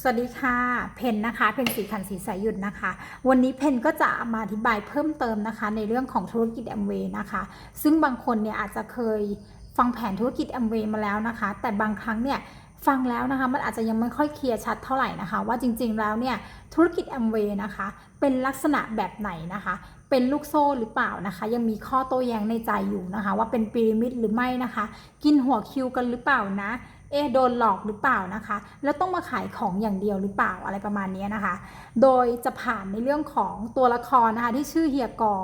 สวัสดีค่ะ เพนนะคะ เพนสีขันสีสายหยุดนะคะ วันนี้เพนก็จะมาอธิบายเพิ่มเติมนะคะ ในเรื่องของธุรกิจแอมเวย์นะคะ ซึ่งบางคนเนี่ยอาจจะเคยฟังแผนธุรกิจแอมเวย์มาแล้วนะคะ แต่บางครั้งเนี่ยฟังแล้วนะคะมันอาจจะยังไม่ค่อยเคลียร์ชัดเท่าไหร่นะคะ ว่าจริงๆแล้วเนี่ยธุรกิจแอมเวย์นะคะ เป็นลักษณะแบบไหนนะคะ เป็นลูกโซ่หรือเปล่านะคะ ยังมีข้อโต้แย้งในใจอยู่นะคะ ว่าเป็นพีระมิดหรือไม่นะคะ กินหัวคิวกันหรือเปล่านะ เอะโดนหลอกหรือเปล่านะคะ แล้วต้องมาขายของอย่างเดียวหรือเปล่าอะไรประมาณนี้นะคะ โดยจะผ่านในเรื่องของตัวละครนะคะที่ชื่อเฮียกอ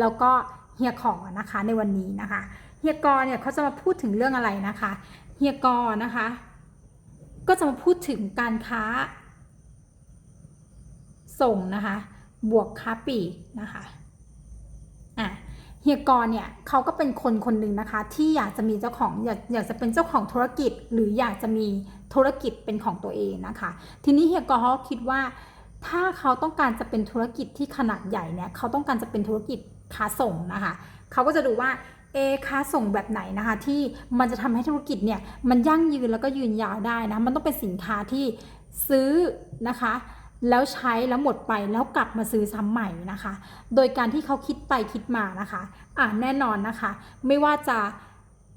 แล้วก็เฮียขอนะคะในวันนี้นะคะ เฮียกอเนี่ยเขาจะมาพูดถึงเรื่องอะไรนะคะ เฮียกอนะคะ ก็จะมาพูดถึงการค้า ส่งนะคะ บวกค้าปลีกนะคะ เฮียกรเนี่ยเขาก็เป็นคนคนหนึ่งนะคะ ที่อยากจะมีเจ้าของอยากอยากจะเป็นเจ้าของธุรกิจ หรืออยากจะมีธุรกิจเป็นของตัวเองนะคะ ทีนี้เฮียกรเขาคิดว่า ถ้าเขาต้องการจะเป็นธุรกิจที่ขนาดใหญ่เนี่ยเขาต้องการจะเป็นธุรกิจค้าส่งนะคะเขาก็จะดูว่าเอค้าส่งแบบไหนนะคะที่มันจะทำให้ธุรกิจเนี่ยมันยั่งยืนแล้วก็ยืนยาวได้นะมันต้องเป็นสินค้าที่ซื้อนะคะ แล้วใช้แล้วหมดไปแล้วกลับมาซื้อซ้ำใหม่นะคะ โดยการที่เขาคิดไปคิดมานะคะ อ่าแน่นอนนะคะ ไม่ว่าจะ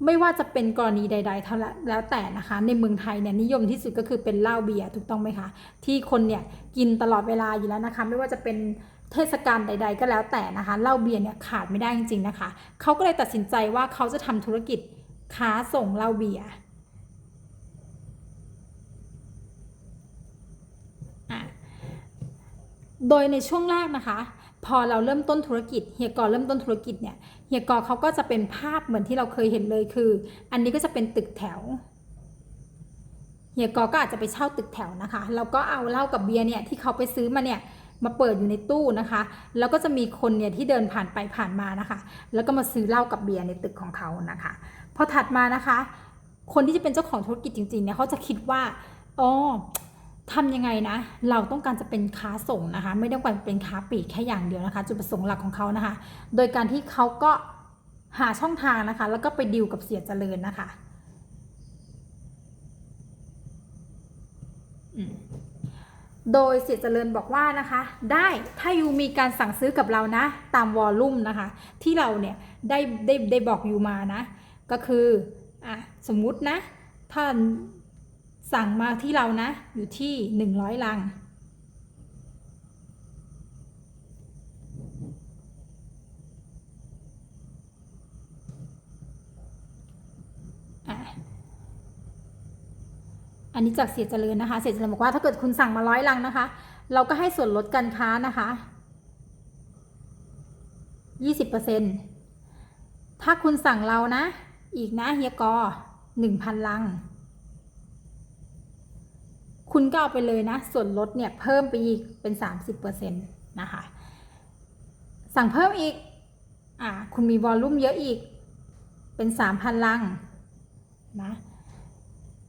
ไม่ว่าจะเป็นกรณีใด ๆ เท่าละแล้วแต่นะคะ ในเมืองไทยเนี่ยนิยมที่สุดก็คือเป็นเหล้าเบียร์ถูกต้องไหมคะ ที่คนเนี่ยกินตลอดเวลาอยู่แล้วนะคะ ไม่ว่าจะเป็นเทศกาลใด ๆ ก็แล้วแต่นะคะเหล้าเบียร์เนี่ยขาดไม่ได้จริงๆนะคะเขาก็เลยตัดสินใจว่าเขาจะทำธุรกิจค้าส่งเหล้าเบียร์อะ โดยในช่วงแรกนะคะ พอเราเริ่มต้นธุรกิจเฮียกอเริ่มต้นธุรกิจเนี่ยเฮียกอเขาก็จะเป็นภาพเหมือนที่เราเคยเห็นเลยคือ อันนี้ก็จะเป็นตึกแถวเฮียกอก็อาจจะไปเช่าตึกแถวนะคะแล้วก็เอาเหล้ากับเบียร์เนี่ยที่เขาไปซื้อมาเนี่ยมาเปิดอยู่ในตู้นะคะ แล้วก็จะมีคนเนี่ยที่เดินผ่านไปผ่านมานะคะ แล้วก็มาซื้อเหล้ากับเบียร์ในตึกของเขานะคะพอถัดมานะคะ คนที่จะเป็นเจ้าของธุรกิจจริงๆเนี่ยเขาจะคิดว่าอ๋อ ทำยังไงนะ เราต้องการจะเป็นค้าส่งนะคะ ไม่ต้องการเป็นค้าปลีกแค่อย่างเดียวนะคะ จุดประสงค์หลักของเขานะคะ โดยการที่เขาก็หาช่องทางนะคะ แล้วก็ไปดีลกับเสียเจริญนะคะโดยเสียเจริญบอกว่านะคะ ได้ถ้ายูมีการสั่งซื้อกับเรานะ ตามวอลลุ่มนะคะ ที่เราเนี่ยได้ได้ได้บอกยูมานะ ก็คืออะสมมุตินะ ถ้า สั่งมาที่เรานะ อยู่ที่ 100 ลัง อันนี้จากเสียเจริญนะคะ เสียเจริญบอกว่าถ้าเกิดคุณสั่งมาร้อยลังนะคะ เราก็ให้ส่วนลดการค้านะคะ20%ถ้าคุณสั่งเรานะ อีกนะเฮียกอ1,000 ลัง คุณก็เอาไปเลยนะ ส่วนลดเนี่ยเพิ่มไปอีกเป็น 30%นะคะ สั่งเพิ่มอีก อ่า คุณมีวอลลุ่มเยอะอีก เป็น 3,000 ลังนะ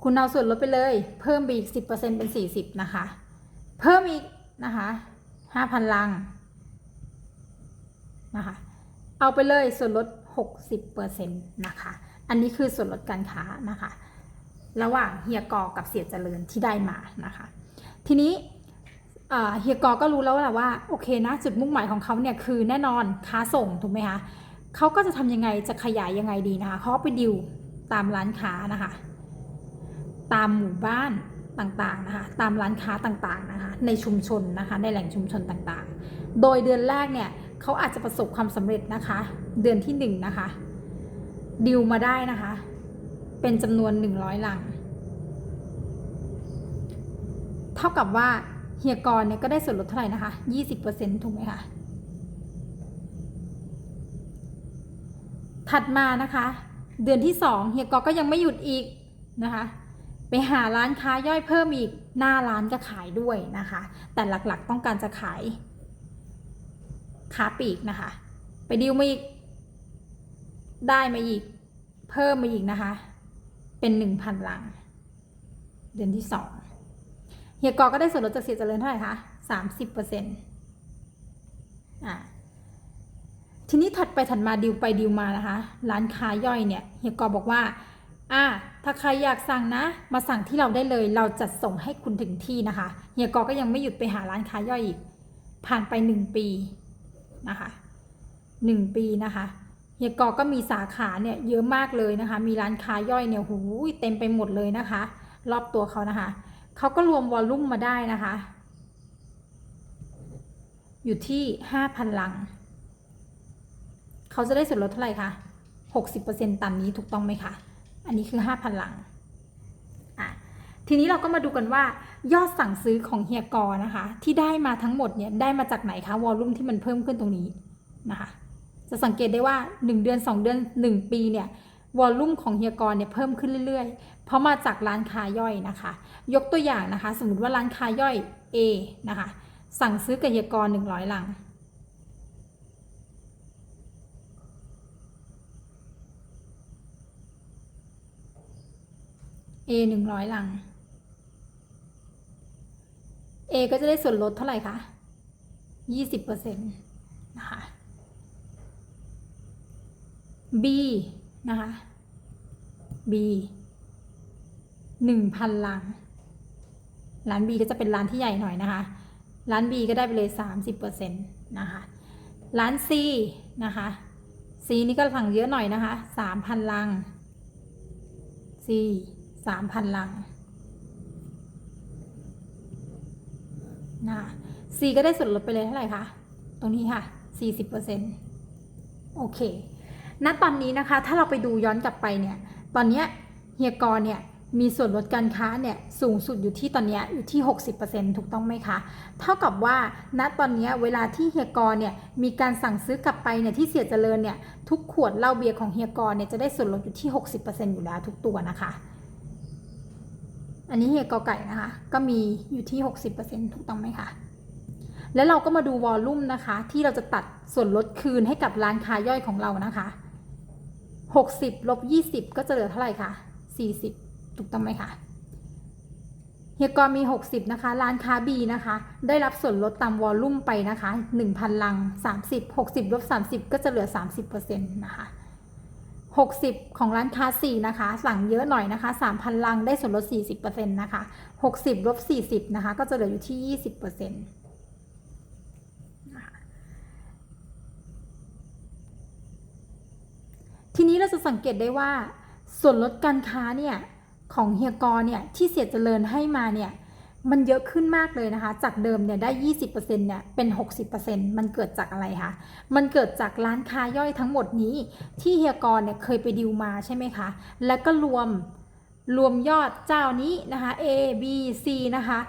คุณเอาส่วนลดไปเลย เพิ่มไปอีก 10%เป็น 40 นะคะ เพิ่มอีกนะคะ 5,000 ลังนะคะ เอาไปเลยส่วนลด 60%นะคะ อันนี้คือส่วนลดการค้านะคะ ระหว่างเฮียกอกับเสียเจริญที่ได้มานะคะ ทีนี้เฮียกอก็รู้แล้วแหละว่าโอเคนะจุดมุ่งหมายของเขาเนี่ยคือแน่นอนค้าส่งถูกไหมคะเขาก็จะทำยังไงจะขยายยังไงดีนะคะเขาไปดิวตามร้านค้านะคะ ตามหมู่บ้านต่างๆนะคะตามร้านค้าต่างๆนะคะในชุมชนนะคะในแหล่งชุมชนต่างๆ โดยเดือนแรกเนี่ยเขาอาจจะประสบความสำเร็จนะคะ เดือนที่หนึ่งนะคะดิวมาได้นะคะ เป็นจำนวน 100 ลัง เท่ากับว่าเฮียกรเนี่ยก็ได้ส่วนลดเท่าไหร่นะคะ 20%ถูกไหมคะ ถัดมานะคะ เดือนที่ 2 เฮียกอก็ยังไม่หยุดอีกนะคะ ไปหาร้านค้าย่อยเพิ่มอีก หน้าร้านก็ขายด้วยนะคะ แต่หลักๆต้องการจะขายค้าปลีกนะคะ ไปดิวมาอีก ได้มาอีก เพิ่มมาอีกนะคะ เป็นหนึ่งพันลัง เดือนที่สองเฮียกอก็ได้ส่วนลดจากเสียเจริญเท่าไหร่คะสามสิบเปอร์เซ็นต์อ่าทีนี้ถัดไปถัดมาดิวไปดิวมานะคะ ร้านค้าย่อยเนี่ยเฮียกอบอกว่าอ่าถ้าใครอยากสั่งนะ มาสั่งที่เราได้เลย เราจัดส่งให้คุณถึงที่นะคะเฮียกอก็ยังไม่หยุดไปหาร้านค้าย่อยอีก ผ่านไปหนึ่งปีนะคะหนึ่งปีนะคะ เฮียกอก็มีสาขาเนี่ยเยอะมากเลยนะคะ มีร้านค้าย่อยเนี่ยหูยเต็มไปหมดเลยนะคะ รอบตัวเขานะคะ เขาก็รวมวอลลุ่มมาได้นะคะ อยู่ที่ห้าพันลัง เขาจะได้ส่วนลดเท่าไหร่คะหกสิบเปอร์เซ็นตามนี้ถูกต้องไหมคะ อันนี้คือห้าพันลัง อะ ทีนี้เราก็มาดูกันว่ายอดสั่งซื้อของเฮียกอนะคะ ที่ได้มาทั้งหมดเนี่ยได้มาจากไหนคะ วอลลุ่มที่มันเพิ่มขึ้นตรงนี้นะคะ จะสังเกตได้ว่า 1 เดือน 2 เดือน 1 ปีเนี่ยวอลลุ่มของเฮียกรเนี่ยเพิ่มขึ้นเรื่อยๆ เพราะมาจากร้านค้าย่อยนะคะ ยกตัวอย่างนะคะ สมมติว่าร้านค้าย่อย A นะคะ สั่งซื้อกับเฮียกร 100 ลัง A 100 ลัง A ก็จะได้ส่วนลดเท่าไหร่คะ 20%นะคะ B นะคะ B หนึ่งพันลังร้าน B ก็จะเป็นร้านที่ใหญ่หน่อยนะคะร้าน B ก็ได้ไปเลยสามสิบเปอร์เซ็นต์นะคะร้าน C นะคะ C นี่ก็สั่งเยอะหน่อยนะคะสามพันลัง C สามพันลังนะคะ C ก็ได้ส่วนลดไปเลยเท่าไหร่คะ ตรงนี้ค่ะสี่สิบเปอร์เซ็นต์โอเค ณตอนนี้นะคะ ถ้าเราไปดูย้อนกลับไปเนี่ย ตอนนี้เฮียกรเนี่ยมีส่วนลดการค้าเนี่ยสูงสุดอยู่ที่ตอนนี้อยู่ที่ 60%ถูกต้องไหมคะ เท่ากับว่าณตอนนี้เวลาที่เฮียกรเนี่ยมีการสั่งซื้อกลับไปเนี่ยที่เสียเจริญเนี่ยทุกขวดเหล้าเบียร์ของเฮียกรเนี่ยจะได้ส่วนลดอยู่ที่ 60%อยู่แล้วทุกตัวนะคะ อันนี้เฮียกอไก่นะคะก็มีอยู่ที่ 60%ถูกต้องไหมคะแล้วเราก็มาดูวอลลุ่มนะคะ ที่เราจะตัดส่วนลดคืนให้กับร้านค้าย่อยของเรานะคะ 60ลบ20 ก็จะเหลือเท่าไหร่คะ40 ถูกต้องไหมคะเฮียกรมี 60 นะคะ ร้านค้า B นะคะ ได้รับส่วนลดตามวอลลุ่มไปนะคะ 1,000 ลัง 30 60ลบ30 ก็จะเหลือ 30%นะคะ60 ของร้านค้า 4 นะคะ สั่งเยอะหน่อยนะคะ 3,000 ลังได้ส่วนลด 40%นะคะ 60ลบ40 นะคะ ก็จะเหลืออยู่ที่ 20%นะคะ ทีนี้เราจะ สังเกตได้ว่า ส่วนลดการค้าเนี่ยของเฮียกอเนี่ยที่เสียเจริญให้มาเนี่ยมันเยอะขึ้นมากเลยนะคะ จากเดิมเนี่ยได้ 20%เนี่ยเป็น 60%มันเกิดจากอะไรคะ มันเกิดจากร้านค้าย่อยทั้งหมดนี้ ที่เฮียกอเนี่ยเคยไปดิวมาใช่ไหมคะ แล้วก็รวมรวมยอดเจ้านี้นะคะ A B C นะคะ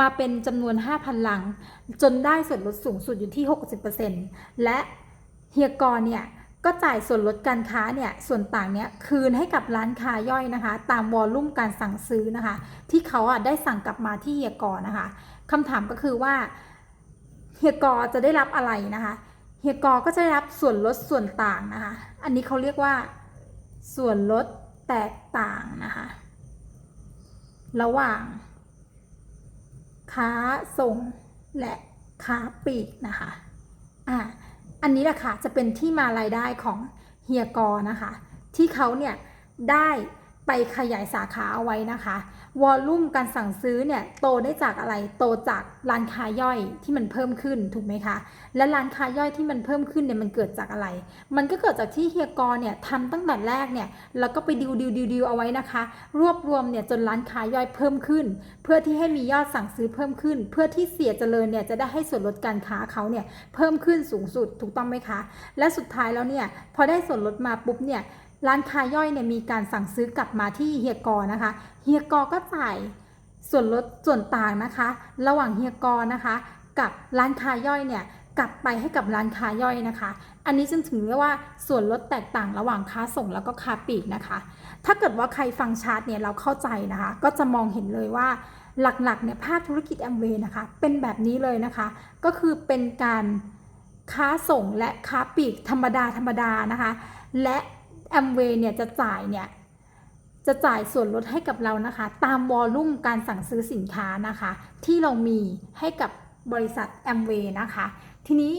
มาเป็นจำนวน 5,000ลัง จนได้ส่วนลดสูงสุดอยู่ที่ 60%และเฮียกอเนี่ย ก็จ่ายส่วนลดการค้าเนี่ยส่วนต่างเนี่ยคืนให้กับร้านค้าย่อยนะคะ ตามวอลลุ่มการสั่งซื้อนะคะ ที่เขาอะได้สั่งกลับมาที่เฮียกอนะคะคำถามก็คือว่าเฮียกอจะได้รับอะไรนะคะเฮียกอก็จะได้รับส่วนลดส่วนต่างนะคะ อันนี้เขาเรียกว่าส่วนลดแตกต่างนะคะระหว่าง ค้าส่งและค้าปลีกนะคะอ่า อันนี้แหละค่ะจะเป็นที่มารายได้ของเฮียกอนะคะ ที่เขาเนี่ยได้ ไปขยายสาขาเอาไว้นะคะ วอลลุ่มการสั่งซื้อเนี่ยโตได้จากอะไร โตจากร้านค้าย่อยที่มันเพิ่มขึ้นถูกไหมคะ และร้านค้าย่อยที่มันเพิ่มขึ้นเนี่ยมันเกิดจากอะไร มันก็เกิดจากที่เฮียกอเนี่ยทำตั้งแต่แรกเนี่ยแล้วก็ไปดิวดิวดิวดิวเอาไว้นะคะ รวบรวมเนี่ยจนร้านค้าย่อยเพิ่มขึ้น เพื่อที่ให้มียอดสั่งซื้อเพิ่มขึ้น เพื่อที่เสียเจริญเนี่ยจะได้ให้ส่วนลดการค้าเขาเนี่ยเพิ่มขึ้นสูงสุดถูกต้องไหมคะ และสุดท้ายแล้วเนี่ยพอได้ส่วนลดมาปุ๊บเนี่ย ร้านค้าย่อยเนี่ยมีการสั่งซื้อกลับมาที่เฮียกอนะคะเฮียกอก็จ่ายส่วนลดส่วนต่างนะคะ ระหว่างเฮียกอนะคะ กับร้านค้าย่อยเนี่ยกลับไปให้กับร้านค้าย่อยนะคะ อันนี้จึงถือว่าส่วนลดแตกต่างระหว่างค้าส่งแล้วก็ค้าปลีกนะคะ ถ้าเกิดว่าใครฟังชาร์ตเนี่ยเราเข้าใจนะคะ ก็จะมองเห็นเลยว่าหลักๆเนี่ยภาพธุรกิจแอมเวย์นะคะ เป็นแบบนี้เลยนะคะ ก็คือเป็นการค้าส่งและค้าปลีกธรรมดาธรรมดานะคะ และ แอมเวย์เนี่ยจะจ่ายเนี่ยจะจ่ายส่วนลดให้กับเรานะคะ ตามวอลลุ่มการสั่งซื้อสินค้านะคะ ที่เรามีให้กับบริษัทแอมเวย์นะคะ ทีนี้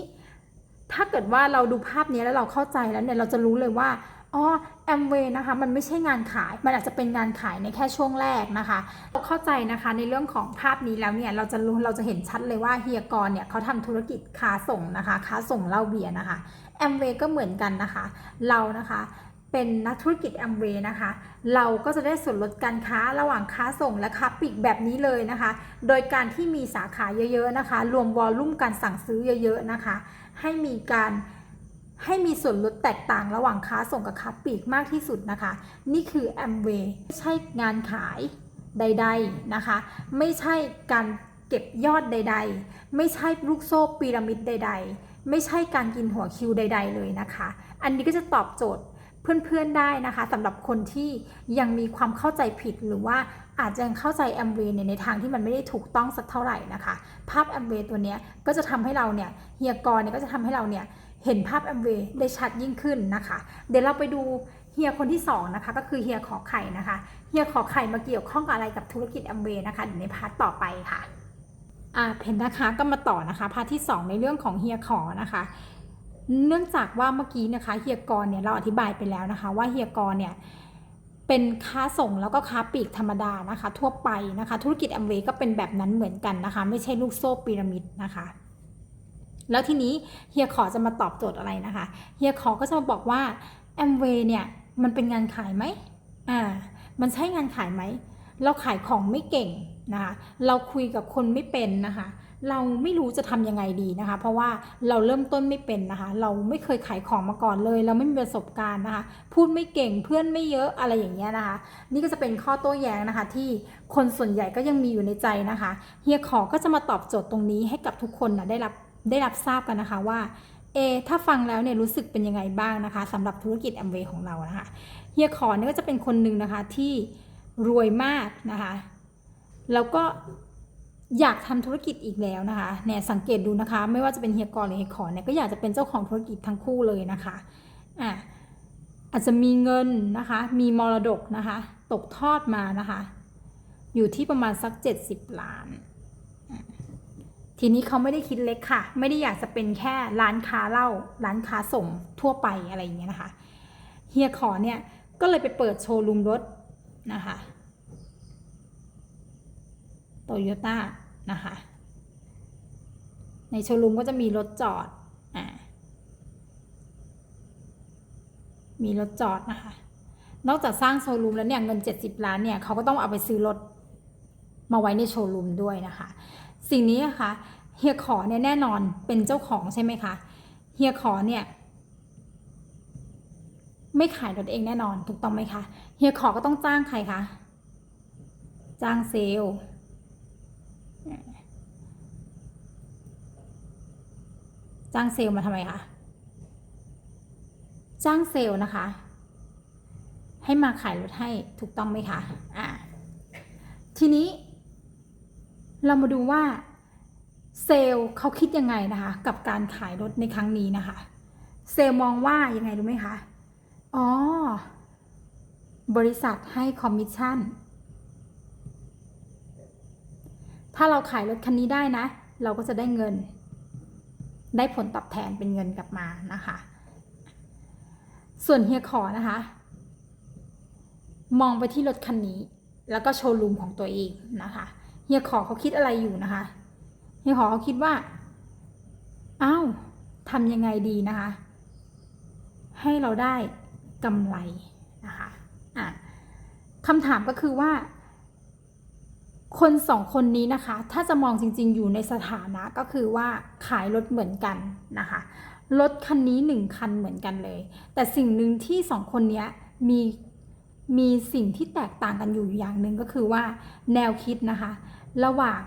ถ้าเกิดว่าเราดูภาพนี้แล้วเราเข้าใจแล้วเนี่ยเราจะรู้เลยว่าอ๋อแอมเวย์นะคะมันไม่ใช่งานขาย มันอาจจะเป็นงานขายในแค่ช่วงแรกนะคะเราเข้าใจนะคะในเรื่องของภาพนี้แล้วเนี่ยเราจะรู้เราจะเห็นชัดเลยว่าเฮียกรเนี่ยเขาทำธุรกิจค้าส่งนะคะค้าส่งเหล้าเบียร์นะคะแอมเวย์ก็เหมือนกันนะคะ เรานะคะ เป็นนักธุรกิจแอมเวย์นะคะ เราก็จะได้ส่วนลดการค้าระหว่างค้าส่งและค้าปลีกแบบนี้เลยนะคะ โดยการที่มีสาขาเยอะๆนะคะ รวมวอลลุ่มการสั่งซื้อเยอะๆนะคะ ให้มีการให้มีส่วนลดแตกต่างระหว่างค้าส่งกับค้าปลีกมากที่สุดนะคะ นี่คือ Amway ไม่ใช่งานขายใด ๆนะคะ ไม่ใช่การเก็บยอดใด ๆ ไม่ใช่ลูกโซ่พีระมิดใด ๆ ไม่ใช่การกินหัวคิวใด ๆ เลยนะคะ อันนี้ก็จะตอบโจทย์ เพื่อนๆได้นะคะสำหรับคนที่ยังมีความเข้าใจผิดหรือว่าอาจจะยังเข้าใจ Amway เนี่ยในทางที่มันไม่ได้ถูกต้องสักเท่าไหร่นะคะ ภาพ Amway ตัวนี้ก็จะทำให้เราเนี่ยเฮียกรเนี่ยก็จะทำให้เราเนี่ยเห็นภาพ Amway ได้ชัดยิ่งขึ้นนะคะ เดี๋ยวเราไปดูเฮียคนที่สองนะคะก็คือเฮียขอไข่นะคะเฮียขอไข่มาเกี่ยวข้องกับอะไรกับธุรกิจ Amway นะคะเดี๋ยวในพาร์ทต่อไปค่ะอ่าเพนนะคะก็มาต่อนะคะพาร์ทที่ 2 ในเรื่องของเฮียขอนะคะ เนื่องจากว่าเมื่อกี้นะคะเฮียกรเนี่ยเราอธิบายไปแล้วนะคะ ว่าเฮียกรเนี่ยเป็นค้าส่งแล้วก็ค้าปลีกธรรมดานะคะ ทั่วไปนะคะ ธุรกิจแอมเวย์ก็เป็นแบบนั้นเหมือนกันนะคะ ไม่ใช่ลูกโซ่พีระมิดนะคะแล้วทีนี้เฮียขอจะมาตอบโจทย์อะไรนะคะเฮียขอก็จะมาบอกว่าแอมเวย์เนี่ยมันเป็นงานขายไหมอ่ามันใช่งานขายไหม เราขายของไม่เก่งนะคะ เราคุยกับคนไม่เป็นนะคะ เราไม่รู้จะทำยังไงดีนะคะ เพราะว่าเราเริ่มต้นไม่เป็นนะคะ เราไม่เคยขายของมาก่อนเลย เราไม่มีประสบการณ์นะคะ พูดไม่เก่งเพื่อนไม่เยอะอะไรอย่างเงี้ยนะคะ นี่ก็จะเป็นข้อโต้แย้งนะคะ ที่คนส่วนใหญ่ก็ยังมีอยู่ในใจนะคะเฮียขอก็จะมาตอบโจทย์ตรงนี้ให้กับทุกคนนะได้รับได้รับทราบกันนะคะว่าเอถ้าฟังแล้วเนี่ยรู้สึกเป็นยังไงบ้างนะคะสำหรับธุรกิจแอมเวย์ของเรานะคะเฮียขอเนี่ยก็จะเป็นคนหนึ่งนะคะที่รวยมากนะคะ แล้วก็ อยากทำธุรกิจอีกแล้วนะคะเนี่ยสังเกตดูนะคะ ไม่ว่าจะเป็นเฮียกรหรือเฮียขอเนี่ยก็อยากจะเป็นเจ้าของธุรกิจทั้งคู่เลยนะคะอะอาจจะมีเงินนะคะ มีมรดกนะคะ ตกทอดมานะคะ อยู่ที่ประมาณสัก 70 ล้าน ทีนี้เขาไม่ได้คิดเล็กค่ะ ไม่ได้อยากจะเป็นแค่ร้านค้าเหล้าร้านค้าส่งทั่วไปอะไรอย่างเงี้ยนะคะเฮียขอเนี่ยก็เลยไปเปิดโชว์รูมรถนะคะโตโยต้า นะคะ ในโชว์รูมก็จะมีรถจอดอ่ามีรถจอดนะคะ นอกจากสร้างโชว์รูมแล้วเนี่ยเงิน 70 ล้านเนี่ยเขาก็ต้องเอาไปซื้อรถมาไว้ในโชว์รูมด้วยนะคะ สิ่งนี้นะคะเฮียขอเนี่ยแน่นอนเป็นเจ้าของใช่ไหมคะเฮียขอเนี่ยไม่ขายรถเองแน่นอนถูกต้องไหมคะเฮียขอก็ต้องจ้างใครคะจ้างเซลล์ จ้างเซลล์มาทำไมคะ จ้างเซลล์นะคะ ให้มาขายรถให้ถูกต้องไหมคะ อ่า ทีนี้ เรามาดูว่าเซลล์เขาคิดยังไงนะคะ กับการขายรถในครั้งนี้นะคะ เซลล์มองว่ายังไงรู้ไหมคะ อ๋อ บริษัทให้คอมมิชชั่น ถ้าเราขายรถคันนี้ได้นะ เราก็จะได้เงิน ได้ผลตอบแทนเป็นเงินกลับมานะคะ ส่วนเฮียขอนะคะ มองไปที่รถคันนี้ แล้วก็โชว์รูมของตัวเองนะคะเฮียขอเขาคิดอะไรอยู่นะคะเฮียขอเขาคิดว่าอ้าวทำยังไงดีนะคะ ให้เราได้กำไรนะคะอะคำถามก็คือว่า คนสองคนนี้นะคะ ถ้าจะมองจริง ๆ อยู่ในสถานะก็คือว่าขายรถเหมือนกันนะคะรถคันนี้หนึ่งคันเหมือนกันเลย แต่สิ่งหนึ่งที่สองคนนี้มีมีสิ่งที่แตกต่างกันอยู่อย่างหนึ่งก็คือว่าแนวคิดนะคะ ระหว่าง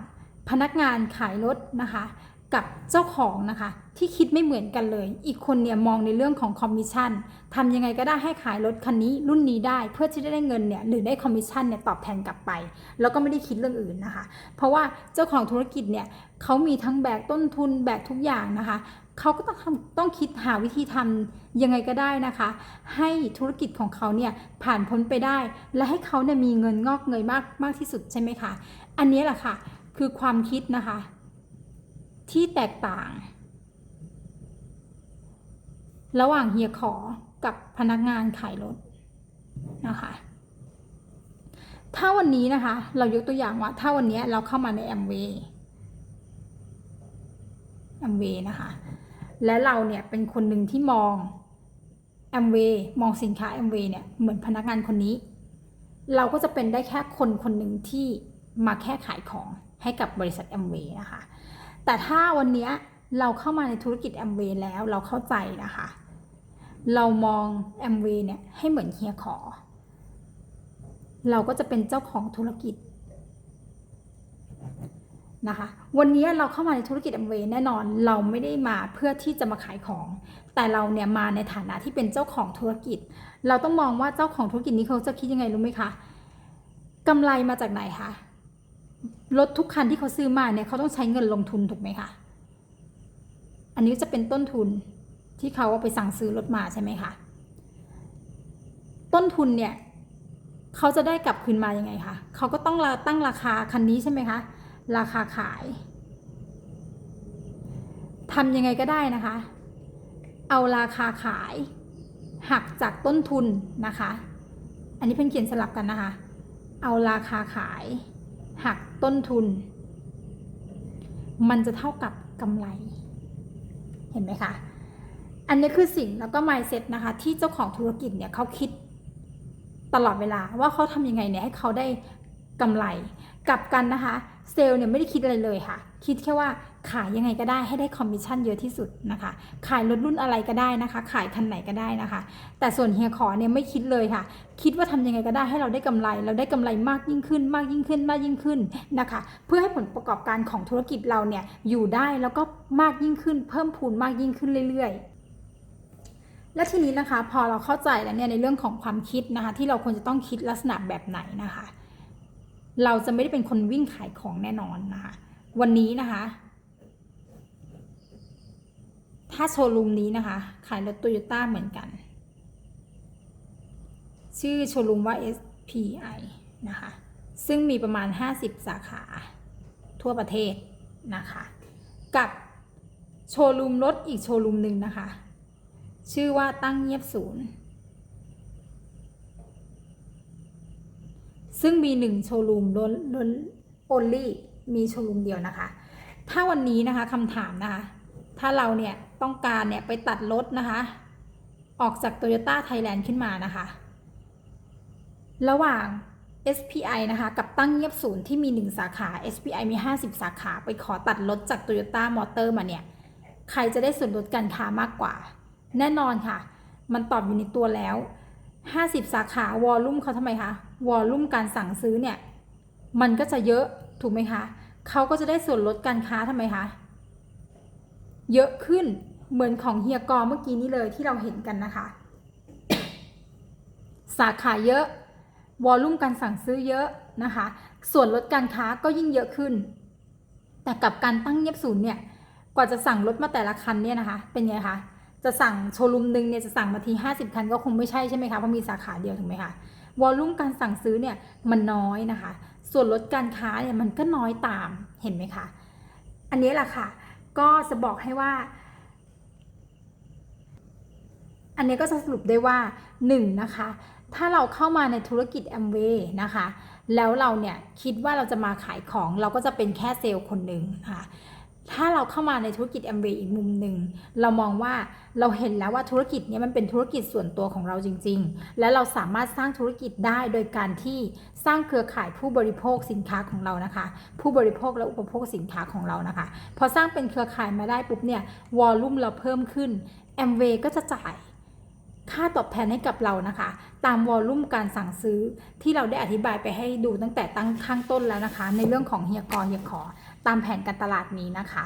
พนักงานขายรถนะคะ กับเจ้าของนะคะ ที่คิดไม่เหมือนกันเลย อีกคนเนี่ยมองในเรื่องของคอมมิชชั่นทำยังไงก็ได้ให้ขายรถคันนี้รุ่นนี้ได้เพื่อที่จะได้เงินเนี่ยหรือได้คอมมิชชั่นเนี่ยตอบแทนกลับไป แล้วก็ไม่ได้คิดเรื่องอื่นนะคะ เพราะว่าเจ้าของธุรกิจเนี่ยเขามีทั้งแบกต้นทุนแบกทุกอย่างนะคะเขาก็ต้องทำต้องคิดหาวิธีทำยังไงก็ได้นะคะ ให้ธุรกิจของเขาเนี่ยผ่านพ้นไปได้ และให้เขาเนี่ยมีเงินงอกเงยมากมากที่สุดใช่ไหมคะ อันนี้แหละค่ะ คือความคิดนะคะ ที่แตกต่าง ระหว่างเฮียขอกับพนักงานขายรถนะคะถ้าวันนี้นะคะ เรายกตัวอย่างว่า ถ้าวันนี้เราเข้ามาในแอมเวย์แอมเวย์นะคะ และเราเนี่ยเป็นคนหนึ่งที่มองแอมเวย์มองสินค้าแอมเวย์เนี่ยเหมือนพนักงานคนนี้ เราก็จะเป็นได้แค่คนคนหนึ่งที่มาแค่ขายของให้กับบริษัทแอมเวย์นะคะ แต่ถ้าวันนี้เราเข้ามาในธุรกิจแอมเวย์แล้วเราเข้าใจนะคะ เรามองแอมเวย์เนี่ยให้เหมือนเฮียขอ เราก็จะเป็นเจ้าของธุรกิจนะคะ วันนี้เราเข้ามาในธุรกิจแอมเวย์แน่นอนเราไม่ได้มาเพื่อที่จะมาขายของ แต่เราเนี่ยมาในฐานะที่เป็นเจ้าของธุรกิจ เราต้องมองว่าเจ้าของธุรกิจนี้เขาจะคิดยังไงรู้ไหมคะกำไรมาจากไหนคะ รถทุกคันที่เขาซื้อมาเนี่ยเขาต้องใช้เงินลงทุนถูกไหมคะอันนี้จะเป็นต้นทุนที่เขาเอาไปสั่งซื้อรถมาใช่ไหมคะต้นทุนเนี่ยเขาจะได้กลับคืนมายังไงคะเขาก็ต้องตั้งราคาคันนี้ใช่ไหมคะราคาขายทำยังไงก็ได้นะคะ เอาราคาขายหักจากต้นทุนนะคะ อันนี้เป็นเขียนสลับกันนะคะ เอาราคาขาย หักต้นทุน มันจะเท่ากับกำไร เห็นไหมคะ อันนี้คือสิ่งแล้วก็ mindset นะคะ ที่เจ้าของธุรกิจเนี่ยเขาคิดตลอดเวลาว่าเขาทำยังไงเนี่ยให้เขาได้กำไรกลับกันนะคะ เซลล์เนี่ยไม่ได้คิดอะไรเลยค่ะ คิดแค่ว่า ขายยังไงก็ได้ให้ได้คอมมิชชั่นเยอะที่สุดนะคะ ขายรถรุ่นอะไรก็ได้นะคะ ขายคันไหนก็ได้นะคะ แต่ส่วนเฮียขอเนี่ยไม่คิดเลยค่ะ คิดว่าทำยังไงก็ได้ให้เราได้กำไร เราได้กำไรมากยิ่งขึ้น มากยิ่งขึ้นมากยิ่งขึ้นนะคะ เพื่อให้ผลประกอบการของธุรกิจเราเนี่ยอยู่ได้แล้วก็มากยิ่งขึ้น เพิ่มพูนมากยิ่งขึ้นเรื่อยๆและทีนี้นะคะพอเราเข้าใจแล้วเนี่ยในเรื่องของความคิดนะคะ ที่เราควรจะต้องคิดลักษณะแบบไหนนะคะ เราจะไม่ได้เป็นคนวิ่งขายของแน่นอนนะคะ วันนี้นะคะ ถ้าโชว์รูมนี้นะคะ ขายรถโตโยต้าเหมือนกัน ชื่อโชว์รูมว่า SPI นะคะ ซึ่งมีประมาณ 50 สาขาทั่วประเทศนะคะ กับโชว์รูมรถอีกโชว์รูมหนึ่งนะคะ ชื่อว่าตั้งเงียบศูนย์ ซึ่งมีหนึ่งโชว์รูมล้นล้น only มีโชว์รูมเดียวนะคะ ถ้าวันนี้นะคะคำถามนะคะ ถ้าเราเนี่ย ต้องการเนี่ยไปตัดรถนะคะ ออกจาก Toyota Thailand ขึ้นมานะคะ ระหว่าง SPI นะคะกับตั้งเงียบศูนย์ที่มี 1 สาขา SPI มี 50 สาขาไปขอตัดรถจาก Toyota Motor มาเนี่ย ใครจะได้ส่วนลดการค้ามากกว่า แน่นอนค่ะ มันตอบอยู่ในตัวแล้ว 50 สาขาวอลลุ่มเขาทำไมคะ วอลลุ่มการสั่งซื้อเนี่ย มันก็จะเยอะถูกไหมคะเขาก็จะได้ส่วนลดการค้าทำไมคะ เยอะขึ้น เหมือนของเฮียกอเมื่อกี้นี้เลยที่เราเห็นกันนะคะ สาขาเยอะ วอลลุ่มการสั่งซื้อเยอะนะคะ ส่วนลดการค้าก็ยิ่งเยอะขึ้น แต่กับการตั้งเงียบศูนย์เนี่ย กว่าจะสั่งรถมาแต่ละคันเนี่ยนะคะ เป็นไงคะ จะสั่งโชว์รูมหนึ่งเนี่ยจะสั่งมาที 50 คันก็คงไม่ใช่ใช่ไหมคะ เพราะมีสาขาเดียวถูกไหมคะ วอลลุ่มการสั่งซื้อเนี่ยมันน้อยนะคะ ส่วนลดการค้าเนี่ยมันก็น้อยตาม เห็นไหมคะ อันนี้แหละค่ะ ก็จะบอกให้ว่า อันนี้ก็จะสรุปได้ว่า 1 นะคะ ถ้าเราเข้ามาในธุรกิจแอมเวย์นะคะ แล้วเราเนี่ยคิดว่าเราจะมาขายของเราก็จะเป็นแค่เซลล์คนหนึ่งค่ะถ้าเราเข้ามาในธุรกิจแอมเวย์อีกมุมหนึ่งเรามองว่าเราเห็นแล้วว่าธุรกิจนี้มันเป็นธุรกิจส่วนตัวของเราจริง ๆ และเราสามารถสร้างธุรกิจได้โดยการที่สร้างเครือข่ายผู้บริโภคสินค้าของเรานะคะ ผู้บริโภคและอุปโภคสินค้าของเรานะคะ พอสร้างเป็นเครือข่ายมาได้ปุ๊บเนี่ยวอลลุ่มเราเพิ่มขึ้นแอมเวย์ก็จะจ่าย ค่าตอบแทนให้กับเรานะคะ ตามวอลลุ่มการสั่งซื้อที่เราได้อธิบายไปให้ดูตั้งแต่ตั้งข้างต้นแล้วนะคะ ในเรื่องของเฮียกรเฮียขอ ตามแผนการตลาดนี้นะคะ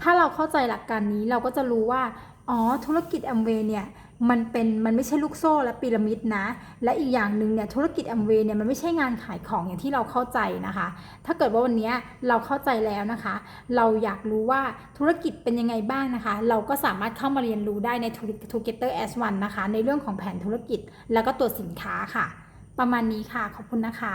ถ้าเราเข้าใจหลักการนี้เราก็จะรู้ว่าอ๋อธุรกิจแอมเวย์เนี่ย มันเป็นมันไม่ใช่ลูกโซ่และพีระมิดนะ และอีกอย่างหนึ่งเนี่ยธุรกิจแอมเวย์เนี่ยมันไม่ใช่งานขายของอย่างที่เราเข้าใจนะคะ ถ้าเกิดว่าวันนี้เราเข้าใจแล้วนะคะ เราอยากรู้ว่าธุรกิจเป็นยังไงบ้างนะคะ เราก็สามารถเข้ามาเรียนรู้ได้ใน Together as One นะคะ ในเรื่องของแผนธุรกิจแล้วก็ตัวสินค้าค่ะ ประมาณนี้ค่ะขอบคุณนะคะ